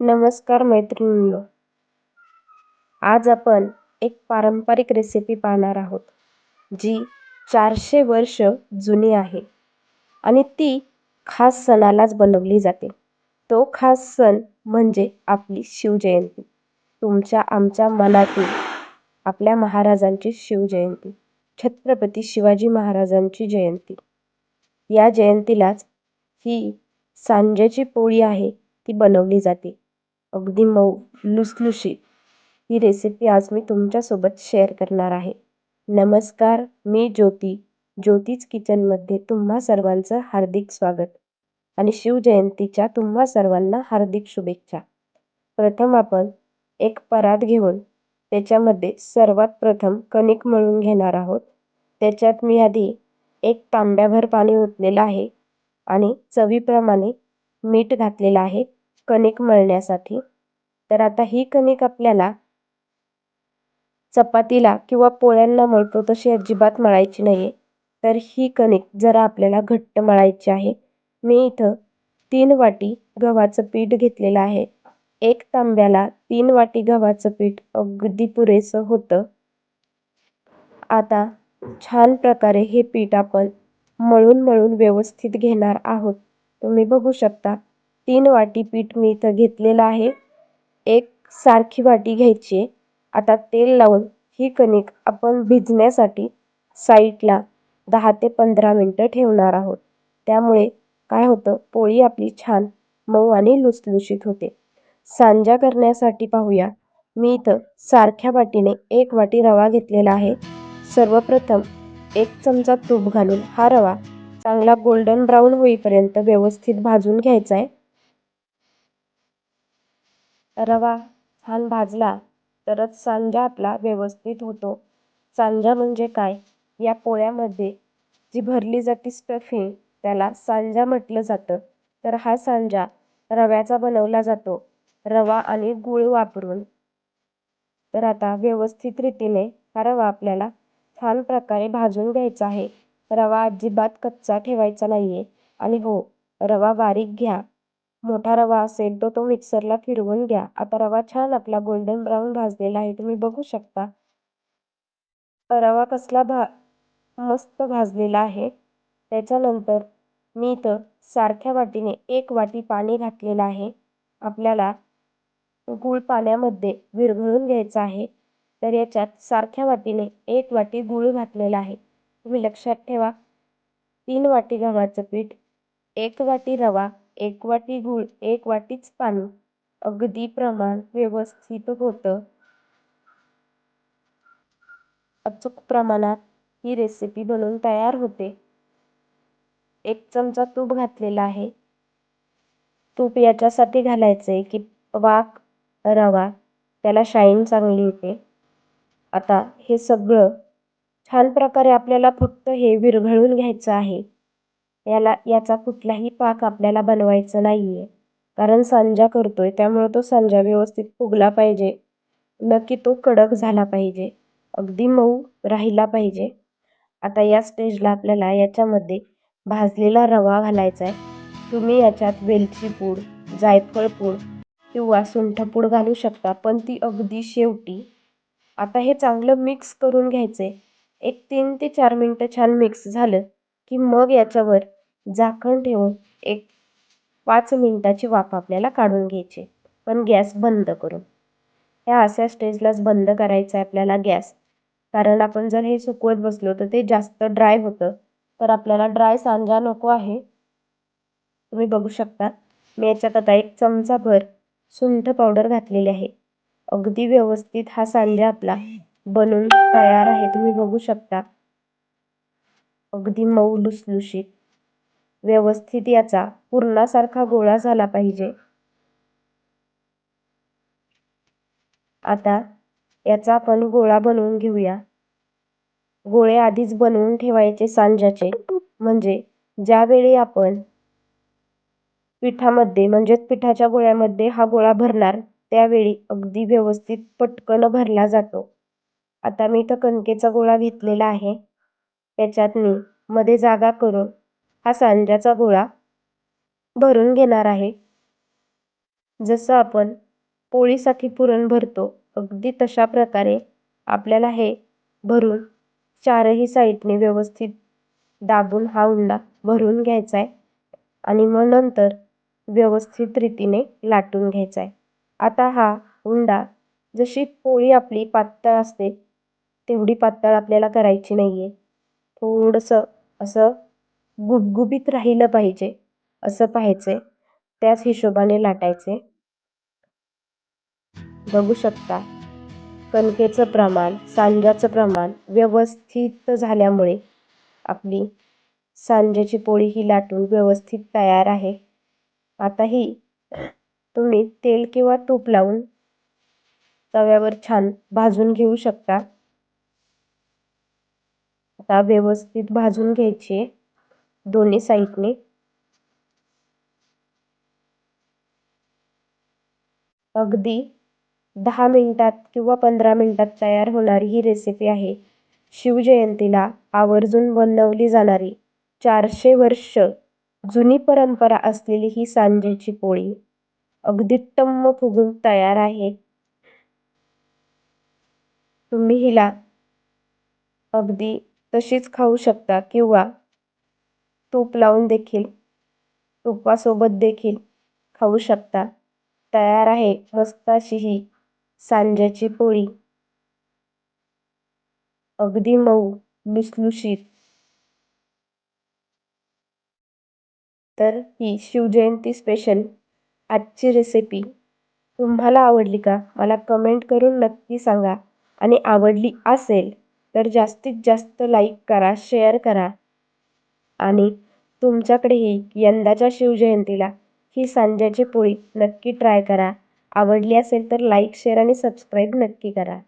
नमस्कार मैत्रिणींनो. आज आपण एक पारंपरिक रेसिपी पाहणार आहोत जी चारशे वर्ष जुनी आहे आणि ती खास सणालाच बनवली जाते. तो खास सण म्हणजे आपली शिवजयंती. तुमच्या आमच्या मनातील आपल्या महाराजांची शिवजयंती छत्रपती शिवाजी महाराजांची जयंती. या जयंतीलाच ही सांज्याची पोळी आहे ती बनवली जाते. अगदी मऊ लुसलुशीत ही रेसिपी आज मी तुमच्यासोबत शेअर करणार आहे. नमस्कार मी ज्योती. ज्योतीच किचनमध्ये तुम्हा सर्वांचं हार्दिक स्वागत. आणि शिवजयंतीच्या तुम्हा सर्वांना हार्दिक शुभेच्छा. प्रथम आपण एक परात घेऊन त्याच्यामध्ये सर्वात प्रथम कणिक मळून घेणार आहोत. त्याच्यात मी आधी एक तांब्याभर पाणी ओतलेलं आहे आणि चवीप्रमाणे मीठ घातलेलं आहे. कणिक मळण्यासाठी. तर आता ही कणिक आपल्याला चपातीला किंवा पोळ्यांना मळतो तशी अजिबात मळायची नाही आहे तर ही कणिक जरा आपल्याला घट्ट मळायची आहे. मी इथं तीन वाटी गव्हाचं पीठ घेतलेलं आहे. एक तांब्याला तीन वाटी गव्हाचं पीठ अगदी पुरेसं होतं. आता छान प्रकारे हे पीठ आपण मळून मळून व्यवस्थित घेणार आहोत. तुम्ही बघू शकता. तीन वाटी पीठ मी इथं घेतलेलं आहे. एक सारखी वाटी घ्यायची आता तेल लावून ही कणिक आपण भिजण्यासाठी साईडला दहा ते पंधरा मिनटं ठेवणार आहोत. त्यामुळे काय होतं पोळी आपली छान मऊ आणि लुसलुशीत होते. सांजा करण्यासाठी पाहूया. मी इथं सारख्या वाटीने एक वाटी रवा घेतलेला आहे. सर्वप्रथम एक चमचा तूप घालून हा रवा चांगला गोल्डन ब्राऊन होईपर्यंत व्यवस्थित भाजून घ्यायचा आहे. रवा छान भाजला तरच सांजा आपला व्यवस्थित होतो. सांजा म्हणजे काय? या पोळ्यामध्ये जी भरली जाते स्टफिंग त्याला सांजा म्हटलं जातं. तर हा सांजा रव्याचा बनवला जातो. रवा आणि गूळ वापरून. तर आता व्यवस्थित रीतीने हा रवा आपल्याला छान प्रकारे भाजून घ्यायचा आहे. रवा अजिबात कच्चा ठेवायचा नाही आहे आणि हो रवा बारीक घ्या. मोठा रवा असेल तो तो मिक्सरला फिरवून घ्या. आता रवा छान आपला गोल्डन ब्राऊन भाजलेला आहे. तुम्ही बघू शकता. रवा कसला भा मस्त भाजलेला आहे. त्याच्यानंतर मी इथं सारख्या वाटीने एक वाटी पाणी घातलेलं आहे. आपल्याला गूळ पाण्यामध्ये विरघळून घ्यायचा आहे. तर याच्यात सारख्या वाटीने एक वाटी गूळ घातलेला आहे. तुम्ही लक्षात ठेवा. तीन वाटी गव्हाचं पीठ एक वाटी रवा एक वाटी गूळ एक वाटीच पाणी अगदी प्रमाण व्यवस्थित होतं. अचूक प्रमाणात ही रेसिपी बनवून तयार होते. एक चमचा तूप घातलेला आहे. तूप याच्यासाठी घालायचं आहे की वाक रवा त्याला शाईन चांगली येते. आता हे सगळं छान प्रकारे आपल्याला फक्त हे विरघळून घ्यायचं आहे. याला याचा कुठलाही पाक आपल्याला बनवायचा नाही आहे कारण सांजा करतोय त्यामुळे तो सांजा व्यवस्थित फुगला पाहिजे. नक्की तो कडक झाला पाहिजे. अगदी मऊ राहिला पाहिजे. आता या स्टेजला आपल्याला याच्यामध्ये भाजलेला रवा घालायचा आहे तुम्ही याच्यात वेलची पूड जायफळ पूड किंवा सुंठपूड घालू शकता पण ती अगदी शेवटी. आता हे चांगलं मिक्स करून घ्यायचं आहे एक तीन ते चार मिनटं छान मिक्स झालं की मग याच्यावर झाकण ठेवून एक पाच मिनटाची वाफ आपल्याला काढून घ्यायची. पण गॅस बंद करून. ह्या अशा स्टेजलाच बंद करायचा आहे आपल्याला गॅस. कारण आपण जर हे सुकवत बसलो तर ते जास्त ड्राय होतं. तर आपल्याला ड्राय सांजा नको आहे. तुम्ही बघू शकता. मी याच्यात आता एक चमचाभर सुंठ पावडर घातलेली आहे. अगदी व्यवस्थित हा सांजा आपला बनून तयार आहे. तुम्ही बघू शकता. अगदी मऊ लुसलुशीत. व्यवस्थित याचा पूर्णासारखा गोळा झाला पाहिजे. आता याचा आपण गोळा बनवून घेऊया. गोळे आधीच बनवून ठेवायचे सांज्याचे. म्हणजे ज्यावेळी आपण पिठामध्ये म्हणजेच पिठाच्या गोळ्यामध्ये हा गोळा भरणार त्यावेळी अगदी व्यवस्थित पटकन भरला जातो. आता मी इथं कणकेचा गोळा घेतलेला आहे. त्याच्यात मी मध्ये जागा करून हा सांज्याचा गोळा भरून घेणार आहे. जसं आपण पोळीसाठी पुरण भरतो अगदी तशा प्रकारे आपल्याला हे भरून चारही साईडने व्यवस्थित दाबून हा उंडा भरून घ्यायचा आहे आणि मग नंतर व्यवस्थित रीतीने लाटून घ्यायचा आहे. आता हा उंडा जशी पोळी आपली पातळ असते तेवढी पातळ आपल्याला करायची नाही आहे थोडंसं असं गुबगुबीत राहिलं पाहिजे असं पाहायचे. त्याच हिशोबाने लाटायचे. बघू शकता कणकेचं प्रमाण सांज्याचं प्रमाण व्यवस्थित झाल्यामुळे आपली सांज्याची पोळी ही लाटून व्यवस्थित तयार आहे. आता ही तुम्ही तेल किंवा तूप लावून तव्यावर छान भाजून घेऊ शकता. आता व्यवस्थित भाजून घ्यायची. आहे दोन्ही साईडने अगदी दहा मिनिटात किंवा पंधरा मिनटात तयार होणारी ही रेसिपी आहे. शिवजयंतीला आवर्जून बनवली जाणारी चारशे वर्ष जुनी परंपरा असलेली ही सांजेची पोळी अगदी टम्म फुगून तयार आहे. तुम्ही हिला अगदी तशीच खाऊ शकता किंवा तूप लावून देखील तुपासोबत देखील खाऊ शकता. तयार आहे मस्त अशी ही सांज्याची पोळी. अगदी मऊ लुसलुशीत तर ही शिवजयंती स्पेशल आजची रेसिपी तुम्हाला आवडली का? मला कमेंट करून नक्की सांगा. आणि आवडली असेल तर जास्तीत जास्त लाईक करा शेअर करा. आणि तुमच्याकडेही यंदाच्या शिवजयंतीला ही सांज्याची पोळी नक्की ट्राय करा. आवडली असेल तर लाईक शेअर आणि सबस्क्राईब नक्की करा.